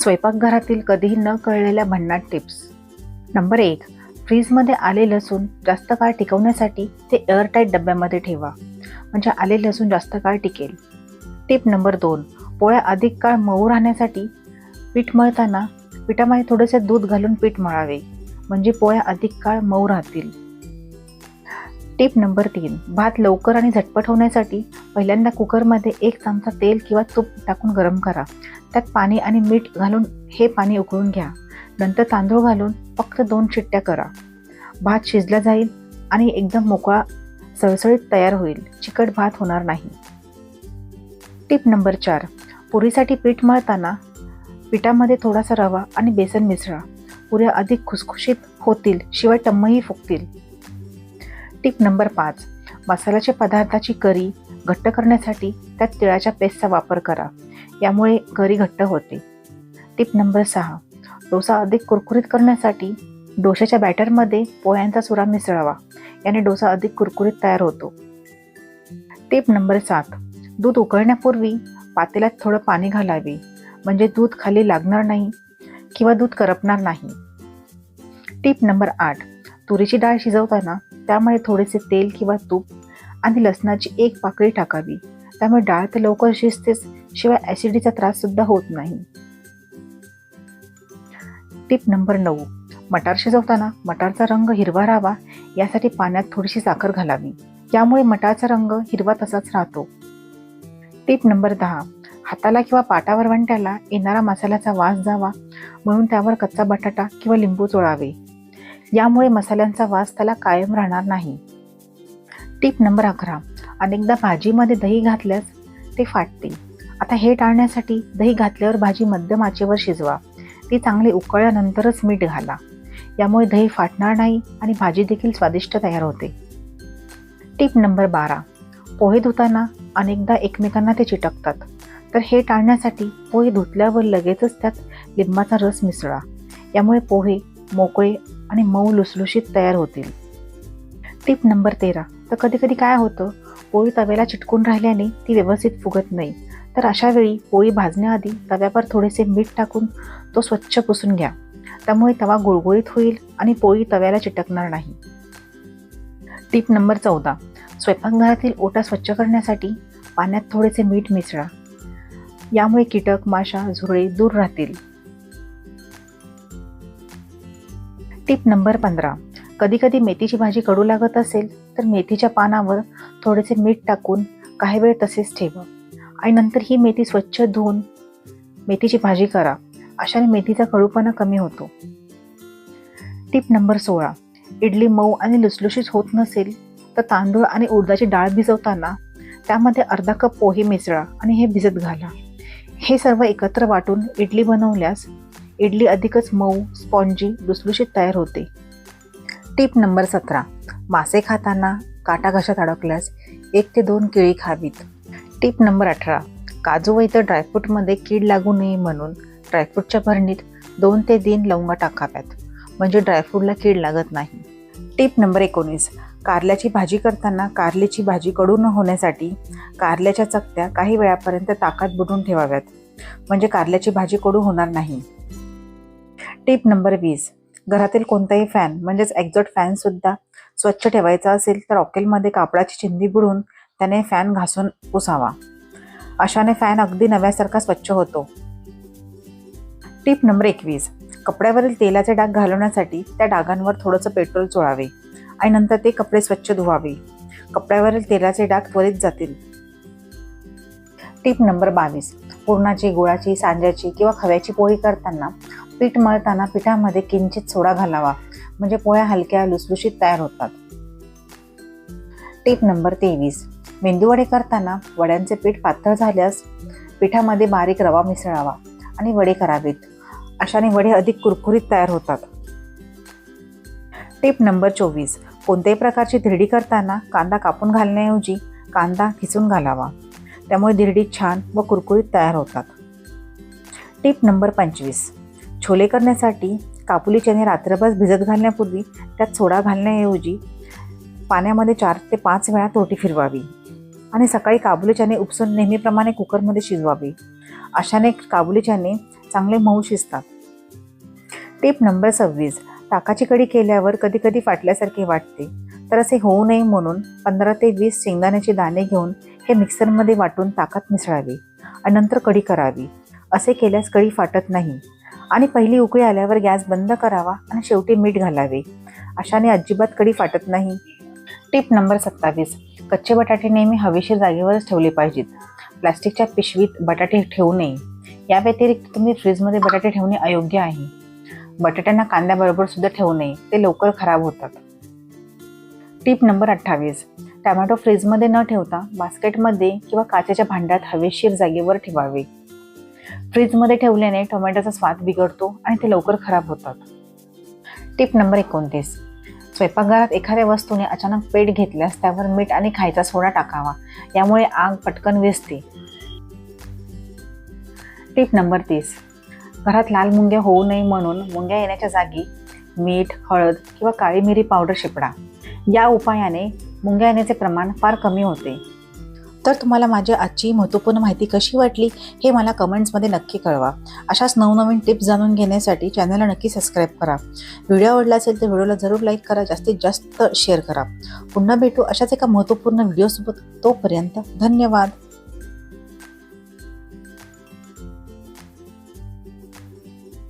स्वयंपाकघरातील कधीही न कळलेल्या भन्नाट टिप्स. नंबर एक फ्रीजमध्ये आले लसूण जास्त काळ टिकवण्यासाठी ते एअरटाईट डब्यामध्ये ठेवा म्हणजे आले लसूण जास्त काळ टिकेल. टिप नंबर दोन पोळ्या अधिक काळ मऊ राहण्यासाठी पीठ मळताना पिठामध्ये थोडेसे दूध घालून पीठ मळावे म्हणजे पोळ्या अधिक काळ मऊ राहतील. टिप नंबर तीन. भात लवकर आणि झटपट होण्यासाठी पहिल्यांदा कुकरमध्ये एक चमचा तेल किंवा तूप टाकून गरम करा. त्यात पाणी आणि मीठ घालून हे पाणी उकळून घ्या. नंतर तांदूळ घालून फक्त दोन चिट्ट्या करा. भात शिजला जाईल आणि एकदम मोकळा सळसळीत तयार होईल. चिकट भात होणार नाही. टिप नंबर चार. पुरीसाठी पीठ मळताना पिठामध्ये थोडासा रवा आणि बेसन मिसळा. पुऱ्या अधिक खुसखुशीत होतील शिवाय टम्मही फुगतील. टिप नंबर पाच. मसाल्याच्या पदार्थाची करी घट्ट करण्यासाठी त्यात तिळाच्या पेस्टचा वापर करा. यामुळे करी घट्ट होते. टिप नंबर सहा. डोसा अधिक कुरकुरीत करण्यासाठी डोशाच्या बॅटरमध्ये पोह्यांचा सुरा मिसळावा. याने डोसा अधिक कुरकुरीत तयार होतो. टिप नंबर सात. दूध उकळण्यापूर्वी पातेल्यात थोडं पाणी घालावे. म्हणजे दूध खाली लागणार नाही किंवा दूध करपणार नाही. टिप नंबर आठ. तुरीची डाळ शिजवताना त्यामध्ये थोडेसे तेल किंवा तूप आणि लसणाची एक पाकळी टाकावी. त्यामुळे डाळ तर लवकर शिजतेच शिवाय ॲसिडीचा त्रास सुद्धा होत नाही. टिप नंबर नऊ. मटार शिजवताना मटारचा रंग हिरवा राहावा यासाठी पाण्यात थोडीशी साखर घालावी. यामुळे मटारचा रंग हिरवा तसाच राहतो. टिप नंबर दहा. हाताला किंवा पाटावर वंट्याला येणारा मसाल्याचा वास जावा म्हणून त्यावर कच्चा बटाटा किंवा लिंबू चोळावे. यामुळे मसाल्यांचा वास त्याला कायम राहणार नाही. टिप नंबर अकरा. अनेकदा भाजीमध्ये दही घातल्यास ते फाटते. आता हे टाळण्यासाठी दही घातल्यावर भाजी मध्यम आचेवर शिजवा. ती चांगली उकळल्यानंतरच मीठ घाला. यामुळे दही फाटणार नाही आणि भाजी देखील स्वादिष्ट तयार होते. टिप नंबर बारा. पोहे धुताना अनेकदा एकमेकांना ते चिटकतात. तर हे टाळण्यासाठी पोहे धुतल्यावर लगेचच त्यात लिंबाचा रस मिसळा. यामुळे पोहे मोकळे आणि मऊ लुसलुशीत तयार होतील. टिप नंबर तेरा. तर कधी कधी काय होतं? पोळी तव्याला चिटकून राहिल्याने ती व्यवस्थित फुगत नाही. तर अशा वेळी पोळी भाजण्याआधी तव्यावर थोडेसे मीठ टाकून तो स्वच्छ पुसून घ्या. त्यामुळे तवा गुळगुळीत होईल आणि पोळी तव्याला चिटकणार नाही. टिप नंबर चौदा. स्वयंपाकघरातील ओटा स्वच्छ करण्यासाठी पाण्यात थोडेसे मीठ मिसळा. यामुळे कीटक माशा झुरळे दूर राहतील. टिप नंबर पंधरा. कधीकधी मेथीची भाजी कडू लागत असेल तर मेथीच्या पानावर थोडेसे मीठ टाकून काही वेळ तसेच ठेवा. आणि नंतर ही मेथी स्वच्छ धुवून मेथीची भाजी करा. अशाने मेथीचा कडूपणा कमी होतो. टिप नंबर सोळा. इडली मऊ आणि लुसलुशीत होत नसेल तर तांदूळ आणि उडदाची डाळ भिजवताना त्यामध्ये अर्धा कप पोहे मिसळा आणि हे भिजत घाला. हे सर्व एकत्र वाटून इडली बनवल्यास इडली अधिकच मऊ स्पॉन्जी लुसलुशीत तयार होते. टिप नंबर सतरा. मासे खाताना काटा घशात अडकल्यास एक ते दोन केळी खावीत. टिप नंबर अठरा. काजू व इतर ड्रायफ्रूटमध्ये कीड लागू नये म्हणून ड्रायफ्रूटच्या भरणीत दोन ते तीन लवंगा टाकाव्यात. म्हणजे ड्रायफ्रूटला कीड लागत नाही. टिप नंबर एकोणीस. कारल्याची भाजी करताना कारल्याची भाजी कडू न होण्यासाठी कारल्याच्या चकत्या काही वेळापर्यंत ताकात बुडून ठेवाव्यात. म्हणजे कारल्याची भाजी कडू होणार नाही. टिप नंबर वीस. घरातील कोणताही फॅन म्हणजेच एक्झॉट फॅनसुद्धा स्वच्छ ठेवायचा असेल तर ऑकेलमध्ये कापडाची चिंदी बुडून त्याने फॅन घासून पुसावा. अशाने फॅन अगदी नव्यासारखा स्वच्छ होतो. टिप नंबर एकवीस. कपड्यावरील तेलाचे डाग घालवण्यासाठी त्या डागांवर थोडंसं पेट्रोल चोळावे आणि नंतर ते कपडे स्वच्छ धुवावे. कपड्यावरील तेलाचे डाग त्वरित जातील. टिप नंबर बावीस. पुरणाची गुळाची सांज्याची किंवा खव्याची पोळी करताना पीठ मळताना पिठामध्ये किंचित सोडा घालावा. म्हणजे पोळ्या हलक्या लुसलुशीत तयार होतात. टिप नंबर तेवीस. मेंदूवडे करताना वड्यांचे पीठ पातळ झाल्यास पिठामध्ये बारीक रवा मिसळावा आणि वडे करावेत. अशाने वडे अधिक कुरकुरीत तयार होतात. टिप नंबर चोवीस. कोणत्याही प्रकारची धिरडी करताना कांदा कापून घालण्याऐवजी कांदा खिसून घालावा. त्यामुळे धिरडी छान व कुरकुरीत तयार होतात. टिप नंबर पंचवीस. छोले करण्यासाठी काबुली चणे रात्रभर भिजत घालण्यापूर्वी त्यात सोडा घालण्याऐवजी पाण्यामध्ये चार ते पाच वेळा तोटी फिरवावी. आणि सकाळी काबुली चणे उपसून नेहमीप्रमाणे कुकरमध्ये शिजवावे. अशाने काबुली चणे चांगले मऊ शिजतात. टिप नंबर सव्वीस. ताकाची कढी केल्यावर कधीकधी फाटल्यासारखे वाटते. तर असे होऊ नये म्हणून पंधरा ते वीस शेंगदाण्याचे दाणे घेऊन हे मिक्सरमध्ये वाटून ताकात मिसळावे. आणि नंतर कढी करावी. असे केल्यास कढी फाटत नाही. आणि पहिली उकळी आल्यावर गॅस बंद करावा आणि शेवटी मीठ घालावे. अशाने अजिबात कढी फाटत नाही. टिप नंबर सत्तावीस. कच्चे बटाटे नेहमी हवेशीर जागेवरच ठेवले पाहिजेत. प्लास्टिकच्या पिशवीत बटाटे ठेवू नये. या व्यतिरिक्त तुम्ही फ्रीजमध्ये बटाटे ठेवणे अयोग्य आहे. बटाट्यांना कांद्याबरोबर सुद्धा ठेवू नये. ते लवकर खराब होतात. टिप नंबर अठ्ठावीस. टॅमॅटो फ्रीजमध्ये न ठेवता बास्केटमध्ये किंवा काचेच्या भांड्यात हवेशीर जागेवर ठेवावे. फ्रीजमध्ये ठेवल्याने टोमॅटोचा स्वाद बिघडतो आणि ते लवकर खराब होतात. टिप नंबर एकोणतीस. स्वयंपाकघरात एखाद्या वस्तूने अचानक पेट घेतल्यास त्यावर मीठ आणि खायचा सोडा टाकावा यामुळे आग पटकन विसते टिप नंबर तीस. घरात लाल मुंग्या होऊ नये म्हणून मुंग्या येण्याच्या जागी मीठ हळद किंवा काळी मिरी पावडर शिपडा. या उपायाने मुंग्या येण्याचे प्रमाण फार कमी होते. तर तुम्हाला माझी आजची महत्त्वपूर्ण माहिती कशी वाटली हे मला कमेंट्समध्ये नक्की कळवा. अशाच नवनवीन टिप्स जाणून घेण्यासाठी चॅनलला नक्की सबस्क्राईब करा. व्हिडिओ आवडला असेल तर व्हिडिओला जरूर लाईक करा जास्तीत जास्त शेअर करा. पुन्हा भेटू अशाच एका महत्त्वपूर्ण व्हिडिओसोबत तोपर्यंत धन्यवाद.